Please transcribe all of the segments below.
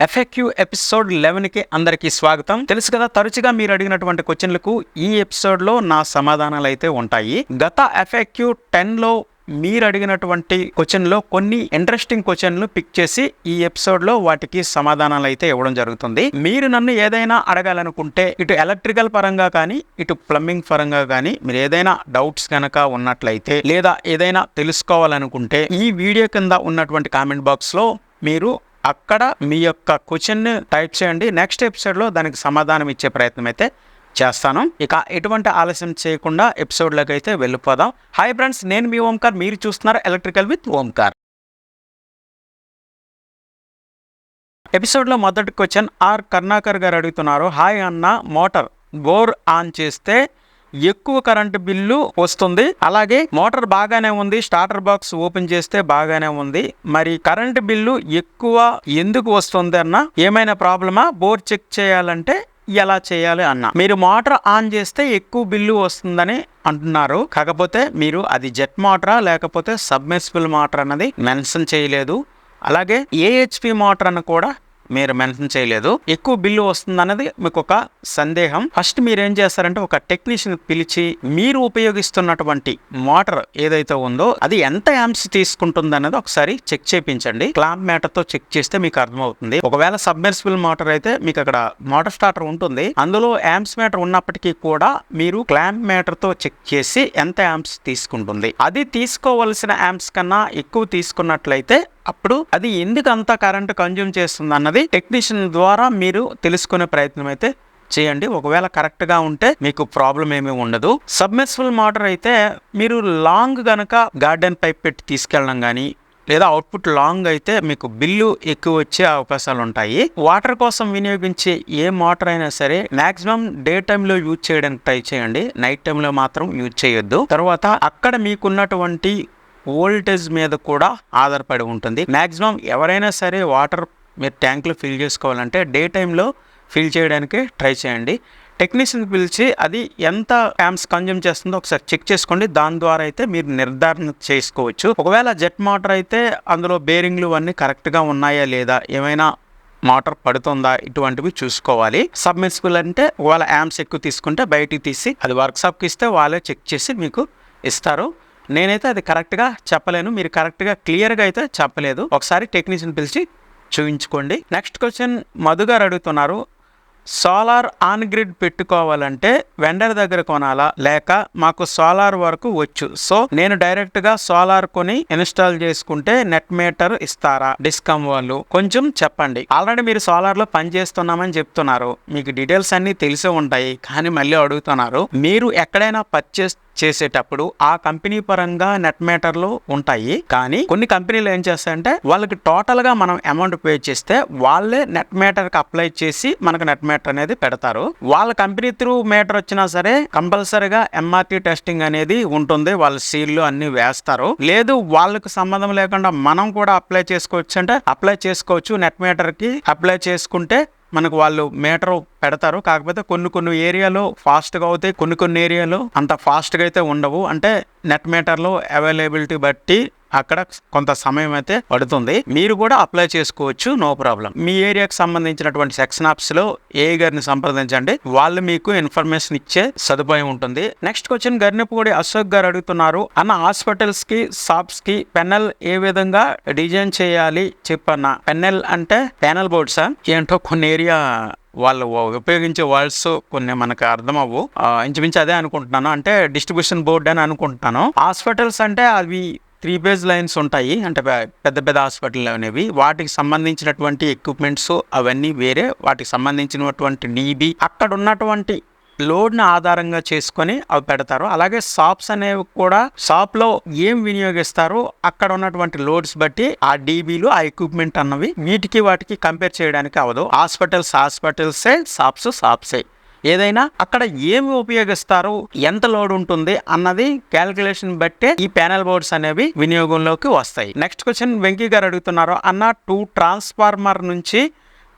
FAQ episode లెవెన్కి స్వాగతం. తెలుసు కదా తరచుగా మీరు అడిగినటువంటి క్వశ్చన్లకు ఈ ఎపిసోడ్లో నా సమాధానాలు అయితే ఉంటాయి. గత ఎఫెక్యూ టెన్లో మీరు అడిగినటువంటి క్వశ్చన్లో కొన్ని ఇంట్రెస్టింగ్ క్వశ్చన్లు పిక్ చేసి ఈ ఎపిసోడ్లో వాటికి సమాధానాలు అయితే ఇవ్వడం జరుగుతుంది. మీరు నన్ను ఏదైనా అడగాలనుకుంటే ఇటు ఎలక్ట్రికల్ పరంగా కానీ ఇటు ప్లంబింగ్ పరంగా కానీ మీరు ఏదైనా డౌట్స్ కనుక ఉన్నట్లయితే లేదా ఏదైనా తెలుసుకోవాలనుకుంటే ఈ వీడియో కింద ఉన్నటువంటి కామెంట్ బాక్స్లో మీరు అక్కడ మీ యొక్క క్వశ్చన్ని టైప్ చేయండి. నెక్స్ట్ ఎపిసోడ్లో దానికి సమాధానం ఇచ్చే ప్రయత్నం అయితే చేస్తాను. ఇక ఎటువంటి ఆలస్యం చేయకుండా ఎపిసోడ్లోకి అయితే వెళ్ళిపోదాం. హాయ్ ఫ్రెండ్స్ నేను మీ ఓంకార్. మీరు చూస్తున్నారు ఎలక్ట్రికల్ విత్ ఓంకార్. ఎపిసోడ్లో మొదటి క్వశ్చన్ ఆర్ కర్ణాకర్ గారు అడుగుతున్నారు. హాయ్ అన్న మోటార్ బోర్ ఆన్ చేస్తే ఎక్కువ కరెంటు బిల్లు వస్తుంది. అలాగే మోటార్ బాగానే ఉంది. స్టార్టర్ బాక్స్ ఓపెన్ చేస్తే బాగానే ఉంది. మరి కరెంటు బిల్లు ఎక్కువ ఎందుకు వస్తుంది అన్న ఏమైనా ప్రాబ్లమా? బోర్ చెక్ చేయాలంటే ఎలా చేయాలి అన్న? మీరు మోటార్ ఆన్ చేస్తే ఎక్కువ బిల్లు వస్తుందని అంటున్నారు. కాకపోతే మీరు అది జెట్ మోటరా? లేకపోతే సబ్మెర్సిబుల్ మోటార్ అన్నది మెన్షన్ చేయలేదు. అలాగే ఏహెచ్పి మోటార్ అని కూడా మీరు మెన్షన్ చేయలేదు. ఎక్కువ బిల్లు వస్తుంది అన్నది మీకు ఒక సందేహం. ఫస్ట్ మీరు ఏం చేస్తారంటే ఒక టెక్నీషియన్ పిలిచి మీరు ఉపయోగిస్తున్నటువంటి మోటార్ ఏదైతే ఉందో అది ఎంత యాంప్స్ తీసుకుంటుంది అనేది ఒకసారి చెక్ చేయించండి క్లాంప్ మేటర్తో చెక్ చేస్తే మీకు అర్థమవుతుంది. ఒకవేళ సబ్మెర్సిబుల్ మోటార్ అయితే మీకు అక్కడ మోటార్ స్టార్టర్ ఉంటుంది. అందులో యాంప్స్ మ్యాటర్ ఉన్నప్పటికీ కూడా మీరు క్లాంప్ మీటర్తో చెక్ చేసి ఎంత యాంప్స్ తీసుకుంటుంది. అది తీసుకోవలసిన యాంప్స్ కన్నా ఎక్కువ తీసుకున్నట్లయితే అప్పుడు అది ఎందుకు అంత కరెంట్ కన్జ్యూమ్ చేస్తుంది అన్నది టెక్నీషియన్ ద్వారా మీరు తెలుసుకునే ప్రయత్నం అయితే చేయండి. ఒకవేళ కరెక్ట్గా ఉంటే మీకు ప్రాబ్లం ఏమీ ఉండదు. సబ్మెర్సిబుల్ మోటార్ అయితే మీరు లాంగ్ గనక గార్డెన్ పైప్ పెట్టి తీసుకెళ్ళడం కానీ లేదా అవుట్పుట్ లాంగ్ అయితే మీకు బిల్లు ఎక్కువ వచ్చే అవకాశాలు ఉంటాయి. వాటర్ కోసం వినియోగించే ఏ మోటార్ అయినా సరే మాక్సిమం డే టైంలో యూజ్ చేయడానికి ట్రై చేయండి. నైట్ టైంలో మాత్రం యూజ్ చేయొద్దు. తర్వాత అక్కడ మీకున్నటువంటి వోల్టేజ్ మీద కూడా ఆధారపడి ఉంటుంది. మ్యాక్సిమం ఎవరైనా సరే వాటర్ మీరు ట్యాంక్లో ఫిల్ చేసుకోవాలంటే డే టైంలో ఫిల్ చేయడానికి ట్రై చేయండి. టెక్నీషియన్ పిలిచి అది ఎంత ట్యాంప్స్ కన్జ్యూమ్ చేస్తుందో ఒకసారి చెక్ చేసుకోండి. దాని ద్వారా అయితే మీరు నిర్ధారణ చేసుకోవచ్చు. ఒకవేళ జెట్ మోటార్ అయితే అందులో బేరింగ్లు అన్నీ కరెక్ట్గా ఉన్నాయా లేదా ఏమైనా మోటార్ పడుతుందా ఇటువంటివి చూసుకోవాలి. సబ్మిసిబుల్ అంటే ఒకవేళ యాంప్స్ ఎక్కువ తీసుకుంటే బయటికి తీసి అది వర్క్షాప్కి ఇస్తే వాళ్ళే చెక్ చేసి మీకు ఇస్తారు. నేనైతే అది కరెక్ట్గా చెప్పలేను. మీరు కరెక్ట్గా క్లియర్గా అయితే చెప్పలేదు. ఒకసారి టెక్నీషియన్ పిలిచి చూపించుకోండి నెక్స్ట్ క్వశ్చన్ మధు గారు అడుగుతున్నారు సోలార్ ఆన్ గ్రిడ్ పెట్టుకోవాలంటే వెండర్ దగ్గర కొనాలా? లేక మాకు సోలార్ వరకు వచ్చు. సో నేను డైరెక్ట్గా సోలార్ కొని ఇన్స్టాల్ చేసుకుంటే నెట్ మీటర్ ఇస్తారా? డిస్కమ్ వాళ్ళు కొంచెం చెప్పండి. ఆల్రెడీ మీరు సోలార్లో పని చేస్తున్నామని చెప్తున్నారు. మీకు డీటెయిల్స్ అన్ని తెలిసే ఉంటాయి. కానీ మళ్ళీ అడుగుతున్నారు మీరు ఎక్కడైనా పర్చేస్ చేసేటప్పుడు ఆ కంపెనీ పరంగా నెట్ మీటర్లు ఉంటాయి. కానీ కొన్ని కంపెనీలు ఏం చేస్తాయంటే వాళ్ళకి టోటల్గా మనం అమౌంట్ పే చేస్తే వాళ్ళే నెట్ మీటర్కి అప్లై చేసి మనకు నెట్ మీటర్ అనేది పెడతారు. వాళ్ళ కంపెనీ త్రూ మీటర్ వచ్చినా సరే కంపల్సరీగా ఎంఆర్టీ టెస్టింగ్ అనేది ఉంటుంది. వాళ్ళ సీల్లు అన్ని వేస్తారు. లేదు వాళ్ళకి సంబంధం లేకుండా మనం కూడా అప్లై చేసుకోవచ్చు అంటే అప్లై చేసుకోవచ్చు. నెట్ మీటర్కి అప్లై చేసుకుంటే మనకు వాళ్ళు మీటర్ పెడతారు. కాకపోతే కొన్ని కొన్ని ఏరియాలో ఫాస్ట్గా అవుతాయి. కొన్ని కొన్ని ఏరియాలో అంత ఫాస్ట్గా అయితే ఉండవు. అంటే నెట్ మీటర్లో అవైలబిలిటీ బట్టి అక్కడ కొంత సమయం అయితే పడుతుంది. మీరు కూడా అప్లై చేసుకోవచ్చు. No problem. మీ ఏరియాకి సంబంధించినటువంటి సెక్షన్ ఆప్స్లో ఏ గారిని సంప్రదించండి. వాళ్ళు మీకు ఇన్ఫర్మేషన్ ఇచ్చే సదుపాయం ఉంటుంది. నెక్స్ట్ క్వశ్చన్ గర్నిపూడి అశోక్ గారు అడుగుతున్నారు. అన్న హాస్పిటల్స్కి షాప్స్కి పెనల్ ఏ విధంగా డిజైన్ చేయాలి చెప్పన్న? పెనల్ అంటే ప్యానల్ బోర్డ్సా? ఏంటో కొన్ని ఏరియా వాళ్ళు ఉపయోగించే వర్డ్స్ కొన్ని మనకు అర్థం అవ్వు ఇంచుమించు అదే అనుకుంటున్నాను. అంటే డిస్ట్రిబ్యూషన్ బోర్డ్ అని అనుకుంటున్నాను. హాస్పిటల్స్ అంటే అవి త్రీ పేజ్ లైన్స్ ఉంటాయి. అంటే పెద్ద పెద్ద హాస్పిటల్ అనేవి. వాటికి సంబంధించినటువంటి ఎక్విప్మెంట్స్ అవన్నీ వేరే. వాటికి సంబంధించినటువంటి నీడి అక్కడ ఉన్నటువంటి లోడ్ని ఆధారంగా చేసుకొని అవి పెడతారు. అలాగే షాప్స్ అనేవి కూడా షాప్లో ఏం వినియోగిస్తారో అక్కడ ఉన్నటువంటి లోడ్స్ బట్టి ఆ డీబీలు ఆ ఎక్విప్మెంట్ అన్నవి వీటికి వాటికి కంపేర్ చేయడానికి అవదు హాస్పిటల్స్ హాస్పిటల్సే షాప్స్ షాప్సే. ఏదైనా అక్కడ ఏమి ఉపయోగిస్తారు ఎంత లోడ్ ఉంటుంది అన్నది క్యాలిక్యులేషన్ బట్టే ఈ ప్యానల్ బోర్డ్స్ అనేవి వినియోగంలోకి వస్తాయి. నెక్స్ట్ క్వశ్చన్ వెంకీ గారు అడుగుతున్నారు అన్న టూ ట్రాన్స్ఫార్మర్ నుంచి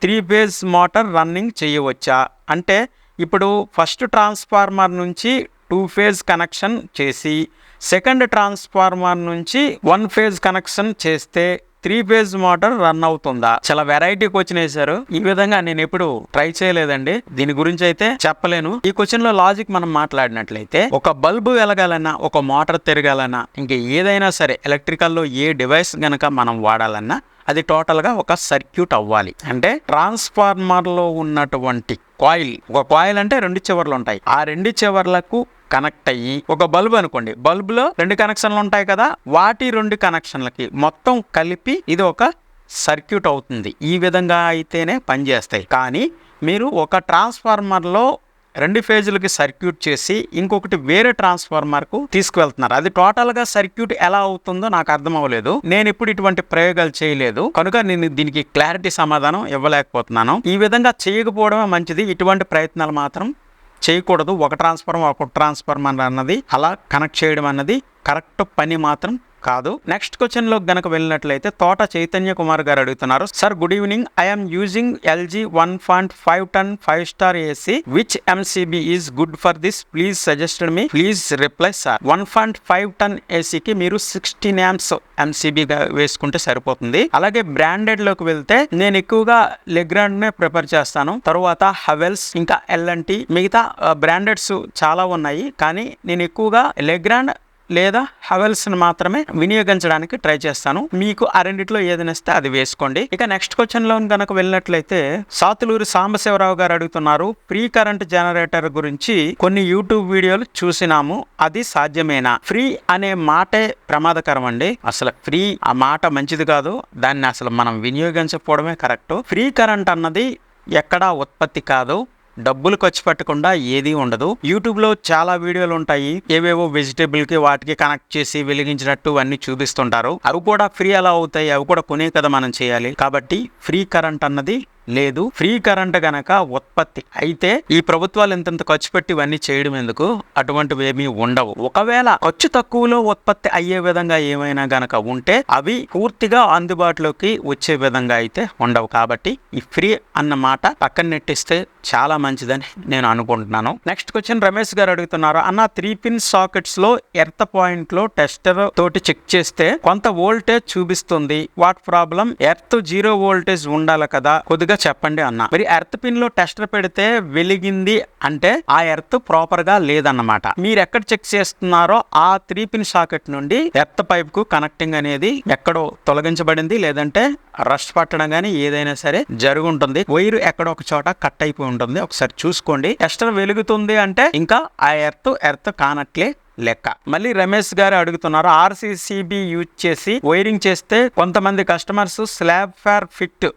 త్రీ ఫేజ్ మోటార్ రన్నింగ్ చేయవచ్చా? అంటే ఇప్పుడు ఫస్ట్ ట్రాన్స్ఫార్మర్ నుంచి టూ ఫేజ్ కనెక్షన్ చేసి సెకండ్ ట్రాన్స్ఫార్మర్ నుంచి వన్ ఫేజ్ కనెక్షన్ చేస్తే త్రీ ఫేజ్ మోటార్ రన్ అవుతుందా? చాలా వెరైటీ క్వశ్చన్ వేశారు. ఈ విధంగా నేను ఎప్పుడు ట్రై చేయలేదండి. దీని గురించి అయితే చెప్పలేను. ఈ క్వశ్చన్లో లాజిక్ మనం మాట్లాడినట్లయితే ఒక బల్బు వెలగాలన్నా ఒక మోటార్ తిరగాలన్నా ఇంకా ఏదైనా సరే ఎలక్ట్రికల్లో ఏ డివైస్ గనక మనం వాడాలన్నా అది టోటల్గా ఒక సర్క్యూట్ అవ్వాలి. అంటే ట్రాన్స్ఫార్మర్లో ఉన్నటువంటి కాయిల్ ఒక కాయిల్ అంటే రెండు చివర్లు ఉంటాయి. ఆ రెండు చివర్లకు కనెక్ట్ అయ్యి ఒక బల్బ్ అనుకోండి. బల్బ్లో రెండు కనెక్షన్లు ఉంటాయి కదా వాటి రెండు కనెక్షన్లకి మొత్తం కలిపి ఇది ఒక సర్క్యూట్ అవుతుంది. ఈ విధంగా అయితేనే పనిచేస్తాయి. కానీ మీరు ఒక ట్రాన్స్ఫార్మర్లో రెండు ఫేజులకి సర్క్యూట్ చేసి ఇంకొకటి వేరే ట్రాన్స్ఫార్మర్కు తీసుకువెళ్తున్నారు. అది టోటల్గా సర్క్యూట్ ఎలా అవుతుందో నాకు అర్థం అవ్వలేదు నేను ఇప్పుడు ఇటువంటి ప్రయోగాలు చేయలేదు. కనుక నేను దీనికి క్లారిటీ సమాధానం ఇవ్వలేకపోతున్నాను. ఈ విధంగా చేయకపోవడమే మంచిది. ఇటువంటి ప్రయత్నాలు మాత్రం చేయకూడదు. ఒక ట్రాన్స్ఫార్మర్ ఒక ట్రాన్స్ఫార్మర్ అన్నది అలా కనెక్ట్ చేయడం అన్నది కరెక్ట్ పని మాత్రం కాదు. నెక్స్ట్ క్వశ్చన్లో గనక వెళ్ళినట్లయితే తోట చైతన్య కుమార్ గారు అడుగుతున్నారు. Sir good evening I'm using LG one point five ton five star AC which MCB is good for this please suggested me please reply sir one point five ton ఏసీకి మీరు సిక్స్టీన్ యామ్స్ ఎంసీబీగా వేసుకుంటే సరిపోతుంది. అలాగే బ్రాండెడ్లోకి వెళ్తే నేను ఎక్కువగా Legrand నే prefer చేస్తాను. తర్వాత హవెల్స్ ఇంకా ఎల్ఎన్టీ మిగతా బ్రాండెడ్స్ చాలా ఉన్నాయి. కానీ నేను ఎక్కువగా లెగ్రాండ్ లేదా హవెల్స్ని మాత్రమే వినియోగించడానికి ట్రై చేస్తాను. మీకు ఆ రెండిట్లో ఏదైనా అది వేసుకోండి. ఇక నెక్స్ట్ క్వశ్చన్లో కనుక వెళ్ళినట్లయితే సాతులూరి సాంబశివరావు గారు అడుగుతున్నారు ఫ్రీ కరెంట్ జనరేటర్ గురించి కొన్ని యూట్యూబ్ వీడియోలు చూసినాము అది సాధ్యమేనా? ఫ్రీ అనే మాటే ప్రమాదకరం అండి. అసలు ఫ్రీ ఆ మాట మంచిది కాదు. దాన్ని అసలు మనం వినియోగించకపోవడమే కరెక్ట్. ఫ్రీ కరెంట్ అన్నది ఎక్కడా ఉత్పత్తి కాదు. డబ్బులు ఖర్చు పెట్టకుండా ఏదీ ఉండదు. యూట్యూబ్లో చాలా వీడియోలు ఉంటాయి. ఏవేవో వెజిటేబుల్కి వాటికి కనెక్ట్ చేసి వెలిగించినట్టు అన్ని చూపిస్తుంటారు. అవి కూడా ఫ్రీ ఎలా అవుతాయి. అవి కూడా కొనే కదా మనం చేయాలి. కాబట్టి ఫ్రీ కరెంట్ అన్నది లేదు. ఫ్రీ కరెంట్ గనక ఉత్పత్తి అయితే ఈ ప్రభుత్వాలు ఇంతంత ఖర్చు పెట్టి ఇవన్నీ చేయడం ఎందుకు? అటువంటివి ఏమీ ఉండవు. ఒకవేళ ఖర్చు తక్కువలో ఉత్పత్తి అయ్యే విధంగా ఏమైనా గనక ఉంటే అవి పూర్తిగా అందుబాటులోకి వచ్చే విధంగా అయితే ఉండవు. కాబట్టి ఈ ఫ్రీ అన్న మాట పక్కన నెట్టిస్తే చాలా మంచిదని నేను అనుకుంటున్నాను. నెక్స్ట్ క్వశ్చన్ రమేష్ గారు అడుగుతున్నారు. అన్న త్రీ పిన్ సాకెట్స్లో ఎర్త్ పాయింట్లో టెస్టర్ తోటి చెక్ చేస్తే కొంత వోల్టేజ్ చూపిస్తుంది. What problem? Earth zero voltage ఉండాలి కదా. కొద్దిగా చెప్పండి అన్న. మరి ఎర్త్ పిన్లో టెస్టర్ పెడితే వెలిగింది అంటే ఆ ఎర్త్ ప్రాపర్గా లేదన్నమాట. మీరు ఎక్కడ చెక్ చేస్తున్నారో ఆ త్రీ పిన్ సాకెట్ నుండి ఎర్త్ పైప్కు కనెక్టింగ్ అనేది ఎక్కడో తొలగించబడింది లేదంటే రష్ పట్టడం గానీ ఏదైనా సరే జరుగుంటుంది. వైర్ ఎక్కడో ఒక చోట కట్ అయిపోయి ఉంటుంది. ఒకసారి చూసుకోండి. టెస్టర్ వెలుగుతుంది అంటే ఇంకా ఆ ఎర్త్ ఎర్త్ కానట్లే లెక్క. మళ్ళీ రమేష్ గారు అడుగుతున్నారు ఆర్సీసీబీ యూజ్ చేసి వైరింగ్ చేస్తే కొంతమంది కస్టమర్స్ స్లాబ్ ఫేర్ ఫిట్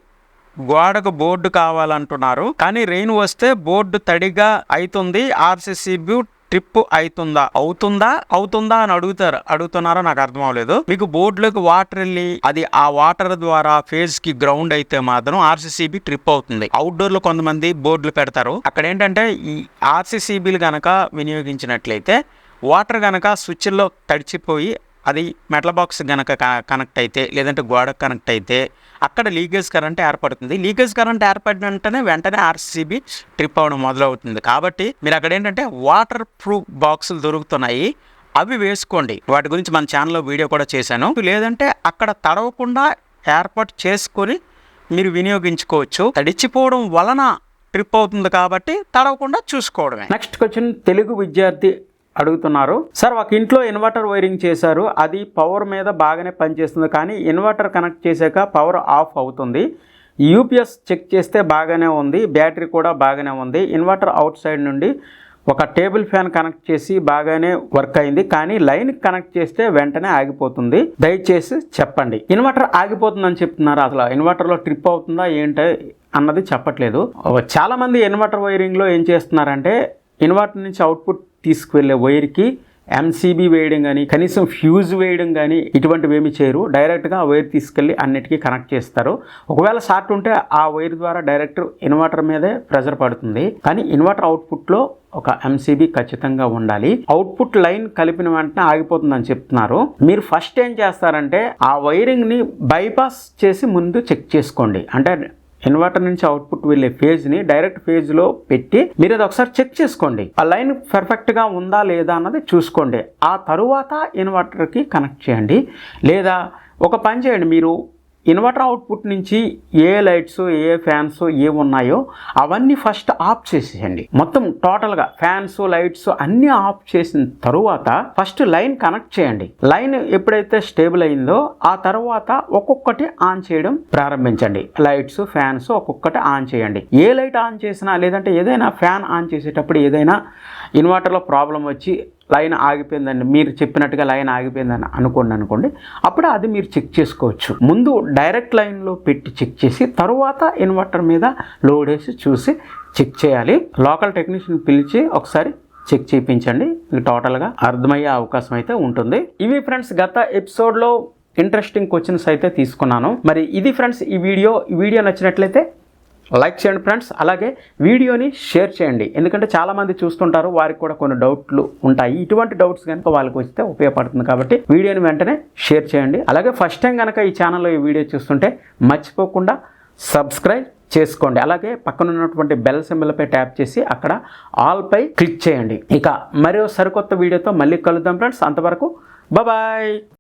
గోడకు బోర్డు కావాలంటున్నారు. కానీ రెయిన్ వస్తే బోర్డు తడిగా అవుతుంది ఆర్సీసీబీ ట్రిప్ అవుతుందా అవుతుందా? అవుతుందా అని అడుగుతారు. అడుగుతున్నారో నాకు అర్థం అవ్వలేదు. మీకు బోర్డులోకి వాటర్ వెళ్ళి అది ఆ వాటర్ ద్వారా ఫేజ్కి గ్రౌండ్ అయితే మాత్రం ఆర్సీసీబీ ట్రిప్ అవుతుంది. అవుట్డోర్లో కొంతమంది బోర్డులు పెడతారు. అక్కడ ఏంటంటే ఈ ఆర్సీసీబీలు గనక వినియోగించినట్లయితే వాటర్ గనక స్విచ్లో తడిచిపోయి అది మెటల్ బాక్స్ గనక కనెక్ట్ అయితే లేదంటే గోడకు కనెక్ట్ అయితే అక్కడ లీకేజ్ కరెంట్ ఏర్పడుతుంది. లీకేజ్ కరెంట్ ఏర్పడిన వెంటనే వెంటనే ఆర్సీబీ ట్రిప్ అవ్వడం మొదలవుతుంది. కాబట్టి మీరు అక్కడ ఏంటంటే వాటర్ ప్రూఫ్ బాక్సులు దొరుకుతున్నాయి. అవి వేసుకోండి. వాటి గురించి మన ఛానల్లో వీడియో కూడా చేశాను. లేదంటే అక్కడ తడవకుండా ఏర్పాటు చేసుకొని మీరు వినియోగించుకోవచ్చు. తడిచిపోవడం వలన ట్రిప్ అవుతుంది కాబట్టి తడవకుండా చూసుకోవడమే. నెక్స్ట్ క్వశ్చన్ తెలుగు విద్యార్థి అడుగుతున్నారు. సార్ ఒక ఇంట్లో ఇన్వర్టర్ వైరింగ్ చేశారు. అది పవర్ మీద బాగానే పనిచేస్తుంది. కానీ ఇన్వర్టర్ కనెక్ట్ చేశాక పవర్ ఆఫ్ అవుతుంది. యూపీఎస్ చెక్ చేస్తే బాగానే ఉంది. బ్యాటరీ కూడా బాగానే ఉంది. ఇన్వర్టర్ అవుట్ సైడ్ నుండి ఒక టేబుల్ ఫ్యాన్ కనెక్ట్ చేసి బాగానే వర్క్ అయింది. కానీ లైన్ కనెక్ట్ చేస్తే వెంటనే ఆగిపోతుంది. దయచేసి చెప్పండి. ఇన్వర్టర్ ఆగిపోతుందని చెప్తున్నారు. అసలు ఇన్వర్టర్లో ట్రిప్ అవుతుందా ఏంటి అన్నది చెప్పట్లేదు. చాలామంది ఇన్వర్టర్ వైరింగ్లో ఏం చేస్తున్నారంటే ఇన్వర్టర్ నుంచి అవుట్పుట్ తీసుకువెళ్ళే వైర్కి ఎంసీబీ వేయడం కానీ కనీసం ఫ్యూజ్ వేయడం కానీ ఇటువంటివి ఏమి చేయరు. డైరెక్ట్గా ఆ వైర్ తీసుకెళ్ళి అన్నిటికీ కనెక్ట్ చేస్తారు. ఒకవేళ షార్ట్ ఉంటే ఆ వైర్ ద్వారా డైరెక్ట్ ఇన్వర్టర్ మీదే ప్రెజర్ పడుతుంది. కానీ ఇన్వర్టర్ అవుట్పుట్లో ఒక ఎంసీబీ ఖచ్చితంగా ఉండాలి. అవుట్పుట్ లైన్ కలిపిన వెంటనే ఆగిపోతుందని చెప్తున్నారు. మీరు ఫస్ట్ ఏం చేస్తారంటే ఆ వైరింగ్ని బైపాస్ చేసి ముందు చెక్ చేసుకోండి. అంటే ఇన్వర్టర్ నుంచి అవుట్పుట్ వెళ్ళే ఫేజ్ని డైరెక్ట్ ఫేజ్లో పెట్టి మీరు అది ఒకసారి చెక్ చేసుకోండి. ఆ లైన్ పర్ఫెక్ట్గా ఉందా లేదా అన్నది చూసుకోండి. ఆ తరువాత ఇన్వర్టర్కి కనెక్ట్ చేయండి. లేదా ఒక పని చేయండి. మీరు ఇన్వర్టర్ అవుట్పుట్ నుంచి ఏ లైట్స్ ఏ ఫ్యాన్స్ ఏ ఉన్నాయో అవన్నీ ఫస్ట్ ఆఫ్ చేసేయండి. మొత్తం టోటల్గా ఫ్యాన్స్ లైట్స్ అన్నీ ఆఫ్ చేసిన తరువాత ఫస్ట్ లైన్ కనెక్ట్ చేయండి. లైన్ ఎప్పుడైతే స్టేబుల్ అయిందో ఆ తర్వాత ఒక్కొక్కటి ఆన్ చేయడం ప్రారంభించండి. లైట్స్ ఫ్యాన్స్ ఒక్కొక్కటి ఆన్ చేయండి. ఏ లైట్ ఆన్ చేసినా లేదంటే ఏదైనా ఫ్యాన్ ఆన్ చేసేటప్పుడు ఏదైనా ఇన్వర్టర్లో ప్రాబ్లం వచ్చి లైన్ ఆగిపోయిందండి. మీరు చెప్పినట్టుగా లైన్ ఆగిపోయిందని అనుకోండి అనుకోండి. అప్పుడు అది మీరు చెక్ చేసుకోవచ్చు. ముందు డైరెక్ట్ లైన్లో పెట్టి చెక్ చేసి తరువాత ఇన్వర్టర్ మీద లోడ్ వేసి చూసి చెక్ చేయాలి. లోకల్ టెక్నీషియన్ పిలిచి ఒకసారి చెక్ చేయించండి. టోటల్గా అర్థమయ్యే అవకాశం అయితే ఉంటుంది. ఇవి ఫ్రెండ్స్ గత ఎపిసోడ్లో ఇంట్రెస్టింగ్ క్వశ్చన్స్ అయితే తీసుకున్నాను. మరి ఇది ఫ్రెండ్స్ ఈ వీడియో. ఈ వీడియో నచ్చినట్లయితే లైక్ చేయండి ఫ్రెండ్స్. అలాగే వీడియోని షేర్ చేయండి. ఎందుకంటే చాలామంది చూస్తుంటారు వారికి కూడా కొన్ని డౌట్లు ఉంటాయి. ఇటువంటి డౌట్స్ కనుక వాళ్ళకి వస్తే ఉపయోగపడుతుంది కాబట్టి వీడియోని వెంటనే షేర్ చేయండి. అలాగే ఫస్ట్ టైం కనుక ఈ ఛానల్లో ఈ వీడియో చూస్తుంటే మర్చిపోకుండా సబ్స్క్రైబ్ చేసుకోండి. అలాగే పక్కన ఉన్నటువంటి బెల్ సింబల్పై ట్యాప్ చేసి అక్కడ ఆల్పై క్లిక్ చేయండి. ఇక మరో సరికొత్త వీడియోతో మళ్ళీ కలుద్దాం ఫ్రెండ్స్. అంతవరకు బాయ్